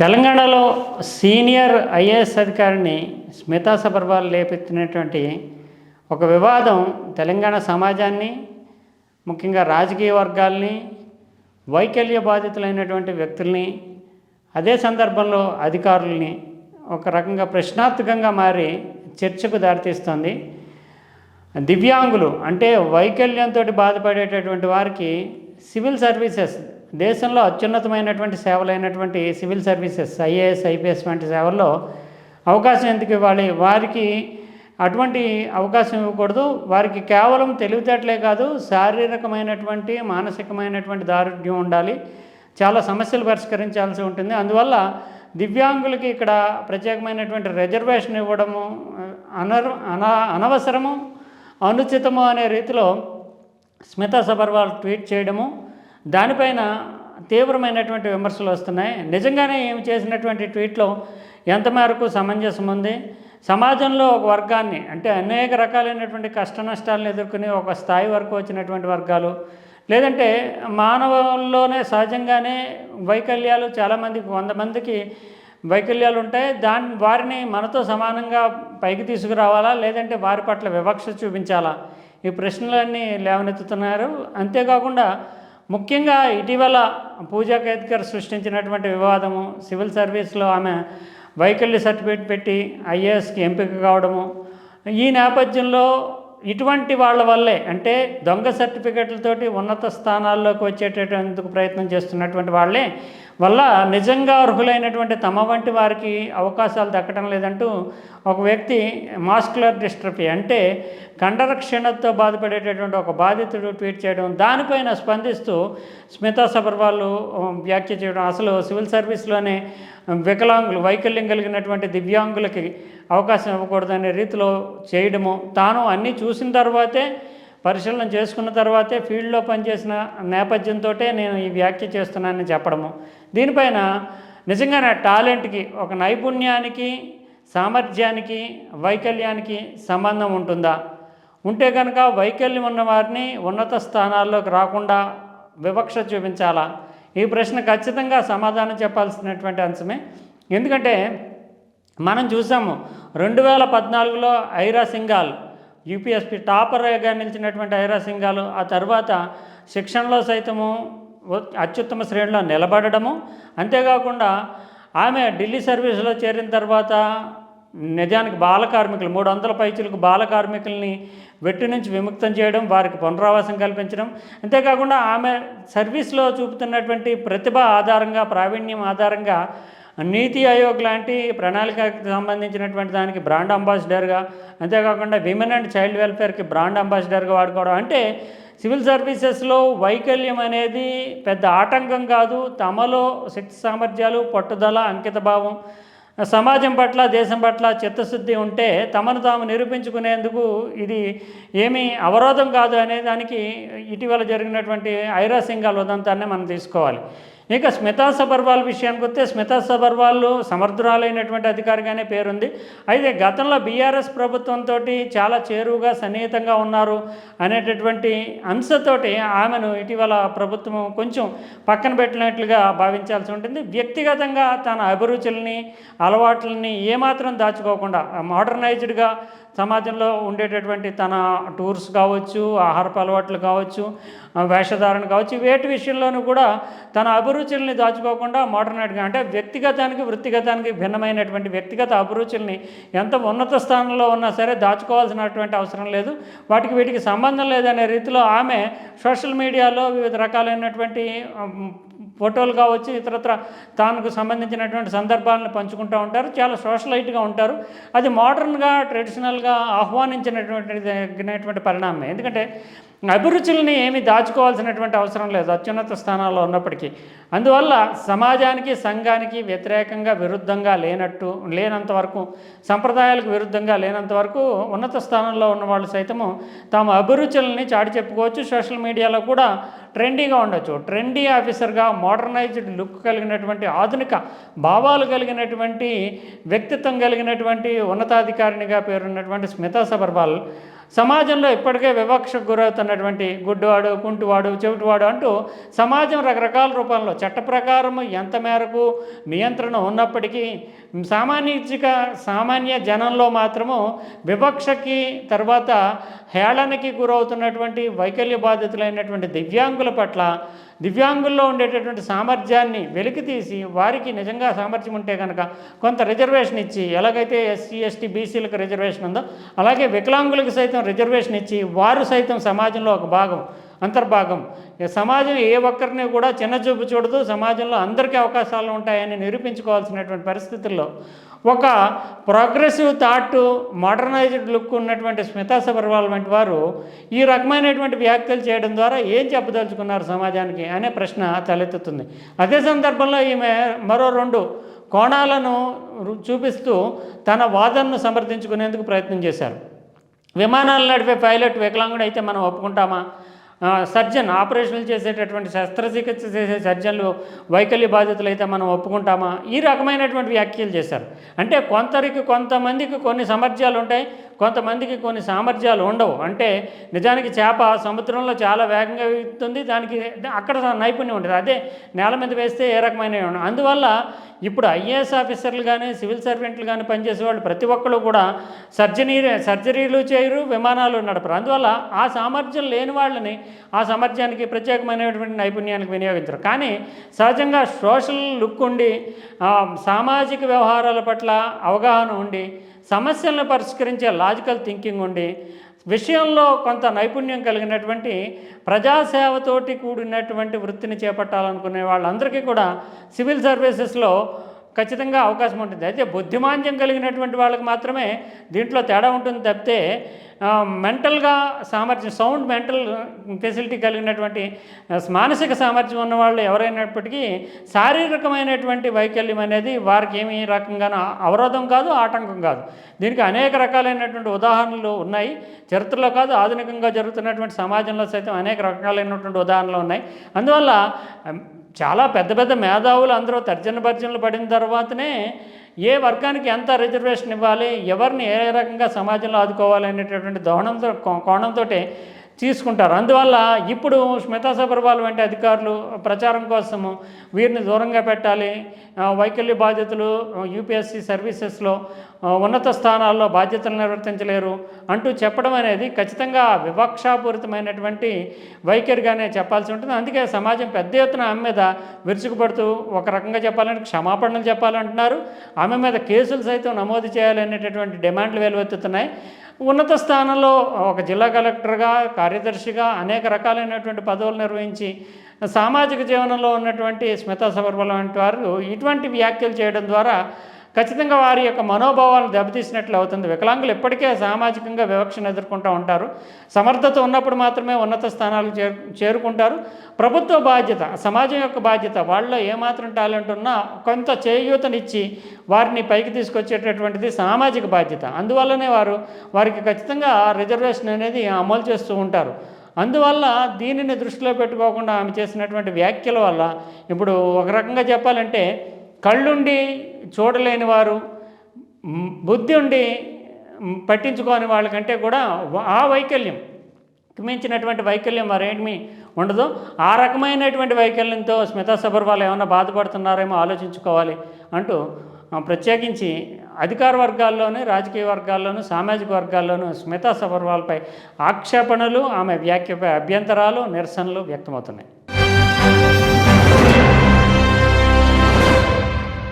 తెలంగాణలో senior IAS అధికారిని స్మితా సబర్వాల్ లేపెత్తినటువంటి ఒక వివాదం తెలంగాణ సమాజాన్ని ముఖ్యంగా రాజకీయ వర్గాల్ని వైకల్య బాధితులైనటువంటి వ్యక్తుల్ని అదే సందర్భంలో అధికారుల్ని ఒక రకంగా ప్రశ్నార్థకంగా మారి చర్చకు దారితీస్తుంది. దివ్యాంగులు అంటే వైకల్యంతో బాధపడేటటువంటి వారికి సివిల్ సర్వీసెస్ దేశంలో అత్యున్నతమైనటువంటి సేవలైనటువంటి సివిల్ సర్వీసెస్ ఐఏఎస్ ఐపీఎస్ వంటి సేవల్లో అవకాశం ఎందుకు ఇవ్వాలి? వారికి అటువంటి అవకాశం ఇవ్వకూడదు. వారికి కేవలం తెలివితేటలే కాదు శారీరకమైనటువంటి మానసికమైనటువంటి దారుఢ్యం ఉండాలి. చాలా సమస్యలు పరిష్కరించాల్సి ఉంటుంది. అందువల్ల దివ్యాంగులకి ఇక్కడ ప్రత్యేకమైనటువంటి రిజర్వేషన్ ఇవ్వడము అనర్ అన అనవసరము అనుచితము అనే రీతిలో స్మితా సబర్వాల్ ట్వీట్ చేయడము దానిపైన తీవ్రమైనటువంటి విమర్శలు వస్తున్నాయి. నిజంగానే ఏమి చేసినటువంటి ట్వీట్లో ఎంత మేరకు సమంజసం ఉంది? సమాజంలో ఒక వర్గాన్ని అంటే అనేక రకాలైనటువంటి కష్ట నష్టాలను ఎదుర్కొని ఒక స్థాయి వరకు వచ్చినటువంటి వర్గాలు లేదంటే మానవుల్లోనే సహజంగానే వైకల్యాలు చాలామందికి వంద మందికి వైకల్యాలు ఉంటాయి. దాని వారిని మనతో సమానంగా పైకి తీసుకురావాలా? లేదంటే వారి పట్ల వివక్ష చూపించాలా? ఈ ప్రశ్నలన్నీ లేవనెత్తుతున్నారు. అంతేకాకుండా ముఖ్యంగా ఇటీవల పూజా కేత్కర్ సృష్టించినటువంటి వివాదము సివిల్ సర్వీస్లో ఆమె వైకల్య సర్టిఫికేట్ పెట్టి ఐఏఎస్కి ఎంపిక కావడము ఈ నేపథ్యంలో ఇటువంటి వాళ్ళ వల్లే అంటే దొంగ సర్టిఫికెట్లతోటి ఉన్నత స్థానాల్లోకి వచ్చేటటువంటి ప్రయత్నం చేస్తున్నటువంటి వాళ్ళే వల్ల నిజంగా అర్హులైనటువంటి తమ వంటి వారికి అవకాశాలు దక్కడం లేదంటూ ఒక వ్యక్తి మాస్కులర్ డిస్ట్రఫీ అంటే కండరక్షణతో బాధపడేటటువంటి ఒక బాధితుడు ట్వీట్ చేయడం దానిపైన స్పందిస్తూ స్మితా సబర్వాల్ వ్యాఖ్య చేయడం అసలు సివిల్ సర్వీస్లోనే వికలాంగులు వైకల్యం కలిగినటువంటి దివ్యాంగులకి అవకాశం ఇవ్వకూడదనే రీతిలో చేయడము. తాను అన్నీ చూసిన తర్వాతే పరిశీలన చేసుకున్న తర్వాతే ఫీల్డ్లో పనిచేసిన నేపథ్యంతో నేను ఈ వ్యాఖ్య చేస్తున్నానని చెప్పడము. దీనిపైన నిజంగానే టాలెంట్కి ఒక నైపుణ్యానికి సామర్థ్యానికి వైకల్యానికి సంబంధం ఉంటుందా? ఉంటే కనుక వైకల్యం ఉన్న వారిని ఉన్నత స్థానాల్లోకి రాకుండా వివక్ష చూపించాలా? ఈ ప్రశ్న ఖచ్చితంగా సమాధానం చెప్పాల్సినటువంటి అంశమే. ఎందుకంటే మనం చూసాము రెండు వేల పద్నాలుగులో ఐరా సింగాల్ యూపీఎస్పీ టాపర్గా నిలిచినటువంటి ఐరా సింగాలు ఆ తర్వాత శిక్షణలో సైతము అత్యుత్తమ శ్రేణిలో నిలబడము అంతేకాకుండా ఆమె ఢిల్లీ సర్వీసులో చేరిన తర్వాత నిజానికి బాల కార్మికులు మూడు వందల పైచులకు బాల కార్మికుల్ని వెట్టి నుంచి విముక్తం చేయడం వారికి పునరావాసం కల్పించడం. అంతేకాకుండా ఆమె సర్వీస్లో చూపుతున్నటువంటి ప్రతిభ ఆధారంగా ప్రావీణ్యం ఆధారంగా నీతి ఆయోగ్ లాంటి ప్రణాళికకు సంబంధించినటువంటి దానికి బ్రాండ్ అంబాసిడర్గా అంతేకాకుండా విమెన్ అండ్ చైల్డ్ వెల్ఫేర్కి బ్రాండ్ అంబాసిడర్గా వాడుకోవడం. అంటే సివిల్ సర్వీసెస్లో వైకల్యం అనేది పెద్ద ఆటంకం కాదు. తమలో శక్తి సామర్థ్యాలు పట్టుదల అంకితభావం సమాజం పట్ల దేశం పట్ల చిత్తశుద్ధి ఉంటే తమను తాము నిరూపించుకునేందుకు ఇది ఏమీ అవరోధం కాదు అనే దానికి ఇటీవల జరిగినటువంటి ఐరా సింగాల్ ఉదంతాన్ని మనం తీసుకోవాలి. ఇక స్మితా సబర్వాల్ విషయానికి వస్తే స్మితా సబర్వాల్ సమర్థురాలైనటువంటి అధికారిగానే పేరుంది. అయితే గతంలో బీఆర్ఎస్ ప్రభుత్వంతో చాలా చేరువుగా సన్నిహితంగా ఉన్నారు అనేటటువంటి అంశతోటి ఆమెను ఇటీవల ప్రభుత్వం కొంచెం పక్కన పెట్టినట్లుగా భావించాల్సి ఉంటుంది. వ్యక్తిగతంగా తన అభిరుచుల్ని అలవాట్లని ఏమాత్రం దాచుకోకుండా మోడర్నైజ్డ్గా సమాజంలో ఉండేటటువంటి తన టూర్స్ కావచ్చు ఆహారపు అలవాట్లు కావచ్చు వేషధారణ కావచ్చు వేటి విషయంలోనూ కూడా తన అభిరుచుల్ని దాచుకోకుండా మోడర్నైట్గా అంటే వ్యక్తిగతానికి వృత్తిగతానికి భిన్నమైనటువంటి వ్యక్తిగత అభిరుచుల్ని ఎంత ఉన్నత స్థానంలో ఉన్నా సరే దాచుకోవాల్సినటువంటి అవసరం లేదు. వాటికి వీటికి సంబంధం లేదనే రీతిలో ఆమె సోషల్ మీడియాలో వివిధ రకాలైనటువంటి ఫోటోలు కావచ్చు ఇతరత్ర తానుకు సంబంధించినటువంటి సందర్భాలను పంచుకుంటూ ఉంటారు. చాలా సోషలైట్గా ఉంటారు. అది మోడర్న్గా ట్రెడిషనల్గా ఆహ్వానించినటువంటి పరిణామం ఎందుకంటే అభిరుచుల్ని ఏమి దాచుకోవాల్సినటువంటి అవసరం లేదు అత్యున్నత స్థానాల్లో ఉన్నప్పటికీ. అందువల్ల సమాజానికి సంఘానికి వ్యతిరేకంగా విరుద్ధంగా లేనట్టు లేనంత వరకు సంప్రదాయాలకు విరుద్ధంగా లేనంత వరకు ఉన్నత స్థానంలో ఉన్న వాళ్ళు సైతము తమ అభిరుచుల్ని చాటి చెప్పుకోవచ్చు. సోషల్ మీడియాలో కూడా ట్రెండీగా ఉండొచ్చు. ట్రెండీ ఆఫీసర్గా మోడర్నైజ్డ్ లుక్ కలిగినటువంటి ఆధునిక భావాలు కలిగినటువంటి వ్యక్తిత్వం కలిగినటువంటి ఉన్నతాధికారినిగా పేరున్నటువంటి స్మితా సబర్వాల్ సమాజంలో ఇప్పటికే వివక్షకు గురవుతున్నటువంటి గుడ్డివాడు కుంటివాడు చెవిటివాడు అంటూ సమాజం రకరకాల రూపంలో చట్ట ప్రకారం ఎంత మేరకు నియంత్రణ ఉన్నప్పటికీ సామాన్యక సామాన్య జనంలో మాత్రము వివక్షకి తర్వాత హేళనకి గురవుతున్నటువంటి వైకల్య బాధితులైనటువంటి దివ్యాంగుల పట్ల దివ్యాంగుల్లో ఉండేటటువంటి సామర్థ్యాన్ని వెలికితీసి వారికి నిజంగా సామర్థ్యం ఉంటే కనుక కొంత రిజర్వేషన్ ఇచ్చి ఎలాగైతే ఎస్సీ ఎస్టీ బీసీలకు రిజర్వేషన్ ఉందో అలాగే వికలాంగులకు సైతం రిజర్వేషన్ ఇచ్చి వారు సైతం సమాజంలో ఒక భాగం. అంతర్భాగం. సమాజం ఏ ఒక్కరిని కూడా చిన్న చూపు చూడదు. సమాజంలో అందరికీ అవకాశాలు ఉంటాయని నిరూపించుకోవాల్సినటువంటి పరిస్థితుల్లో ఒక ప్రోగ్రెసివ్ థాట్ మోడర్నైజ్డ్ లుక్ ఉన్నటువంటి స్మితా సబర్వాల్ వంటి వారు ఈ రకమైనటువంటి వ్యాఖ్యలు చేయడం ద్వారా ఏం చెప్పదలుచుకున్నారు సమాజానికి అనే ప్రశ్న తలెత్తుతుంది. అదే సందర్భంలో ఈమె మరో రెండు కోణాలను చూపిస్తూ తన వాదనను సమర్థించుకునేందుకు ప్రయత్నం చేశారు. విమానాలు నడిపే పైలట్ వికలాంగుడు అయితే మనం ఒప్పుకుంటామా? సర్జన్ ఆపరేషన్లు చేసేటటువంటి శస్త్రచికిత్స చేసే సర్జన్లు వైకల్య బాధితులు అయితే మనం ఒప్పుకుంటామా? ఈ రకమైనటువంటి వ్యాఖ్యలు చేశారు. అంటే కొంతరికి కొంతమందికి కొన్ని సమర్థ్యాలు ఉంటాయి కొంతమందికి కొన్ని సామర్థ్యాలు ఉండవు. అంటే నిజానికి చేప సముద్రంలో చాలా వేగంగా ఎగుతుంది దానికి అక్కడ నైపుణ్యం ఉండదు. అదే నేల మీద వేస్తే ఏ రకమైన అందువల్ల ఇప్పుడు ఐఏఎస్ ఆఫీసర్లు కానీ సివిల్ సర్వెంట్లు కానీ పనిచేసే వాళ్ళు ప్రతి ఒక్కరు కూడా సర్జరీ సర్జరీలు చేయరు విమానాలు నడపరు. అందువల్ల ఆ సామర్థ్యం లేని వాళ్ళని ఆ సామర్థ్యానికి ప్రత్యేకమైనటువంటి నైపుణ్యానికి వినియోగించరు. కానీ సహజంగా సోషల్ లుక్ ఉండి సామాజిక వ్యవహారాల పట్ల అవగాహన ఉండి సమస్యలను పరిష్కరించే లాజికల్ థింకింగ్ ఉండి విషయంలో కొంత నైపుణ్యం కలిగినటువంటి ప్రజాసేవతోటి కూడినటువంటి వృత్తిని చేపట్టాలనుకునే వాళ్ళందరికీ కూడా సివిల్ సర్వీసెస్లో ఖచ్చితంగా అవకాశం ఉంటుంది. అయితే బుద్ధిమాంద్యం కలిగినటువంటి వాళ్ళకి మాత్రమే దీంట్లో తేడా ఉంటుంది తప్పితే మెంటల్గా సామర్థ్యం సౌండ్ మెంటల్ ఫెసిలిటీ కలిగినటువంటి మానసిక సామర్థ్యం ఉన్న వాళ్ళు ఎవరైనప్పటికీ శారీరకమైనటువంటి వైకల్యం అనేది వారికి ఏమి రకంగానూ అవరోధం కాదు ఆటంకం కాదు. దీనికి అనేక రకాలైనటువంటి ఉదాహరణలు ఉన్నాయి. చరిత్రలో కాదు ఆధునికంగా జరుగుతున్నటువంటి సమాజంలో సైతం అనేక రకాలైనటువంటి ఉదాహరణలు ఉన్నాయి. అందువల్ల చాలా పెద్ద పెద్ద మేధావులు అందరూ తర్జన భర్జనలు పడిన తర్వాతనే ఏ వర్గానికి ఎంత రిజర్వేషన్ ఇవ్వాలి ఎవరిని ఏ రకంగా సమాజంలో ఆదుకోవాలి అనేటటువంటి దోహణంతో కోణంతో తీసుకుంటారు. అందువల్ల ఇప్పుడు స్మితా సబర్వాల్ వంటి అధికారులు ప్రచారం కోసము వీరిని దూరంగా పెట్టాలి. వైకల్య బాధితులు యూపీఎస్సీ సర్వీసెస్లో ఉన్నత స్థానాల్లో బాధ్యతలు నిర్వర్తించలేరు అంటూ చెప్పడం అనేది ఖచ్చితంగా వివక్షాపూరితమైనటువంటి వైఖరిగానే చెప్పాల్సి ఉంటుంది. అందుకే సమాజం పెద్ద ఎత్తున ఆమె మీద విరుచుకుపడుతూ ఒక రకంగా చెప్పాలంటే క్షమాపణలు చెప్పాలంటున్నారు. ఆమె మీద కేసులు సైతం నమోదు చేయాలనేటటువంటి డిమాండ్లు వెలువెత్తుతున్నాయి. ఉన్నత స్థానంలో ఒక జిల్లా కలెక్టర్గా కార్యదర్శిగా అనేక రకాలైనటువంటి పదవులు నిర్వహించి సామాజిక జీవనంలో ఉన్నటువంటి స్మితా సబర్బలం వంటి వారు ఇటువంటి వ్యాఖ్యలు చేయడం ద్వారా ఖచ్చితంగా వారి యొక్క మనోభావాలను దెబ్బతీసినట్లు అవుతుంది. వికలాంగులు ఇప్పటికే సామాజికంగా వివక్షను ఎదుర్కొంటూ ఉంటారు. సమర్థత ఉన్నప్పుడు మాత్రమే ఉన్నత స్థానాలకు చేరు చేరుకుంటారు. ప్రభుత్వ బాధ్యత సమాజం యొక్క బాధ్యత వాళ్ళలో ఏమాత్రం టాలెంట్ ఉన్నా కొంత చేయూతనిచ్చి వారిని పైకి తీసుకొచ్చేటటువంటిది సామాజిక బాధ్యత. అందువల్లనే వారు వారికి ఖచ్చితంగా రిజర్వేషన్ అనేది అమలు చేస్తూ ఉంటారు. అందువల్ల దీనిని దృష్టిలో పెట్టుకోకుండా ఆమె చేసినటువంటి వ్యాఖ్యల వల్ల ఇప్పుడు ఒక రకంగా చెప్పాలంటే కళ్ళుండి చూడలేని వారు బుద్ధి ఉండి పట్టించుకోని వాళ్ళకంటే కూడా ఆ వైకల్యం మించినటువంటి వైకల్యం మరేమి ఉండదు. ఆ రకమైనటువంటి వైకల్యంతో స్మితా సబర్వాల్ ఏమైనా బాధపడుతున్నారేమో ఆలోచించుకోవాలి అంటూ ప్రత్యేకించి అధికార వర్గాల్లోనూ రాజకీయ వర్గాల్లోనూ సామాజిక వర్గాల్లోనూ స్మితా సబర్వాల్పై ఆక్షేపణలు ఆమె వ్యాఖ్యపై అభ్యంతరాలు నిరసనలు వ్యక్తమవుతున్నాయి.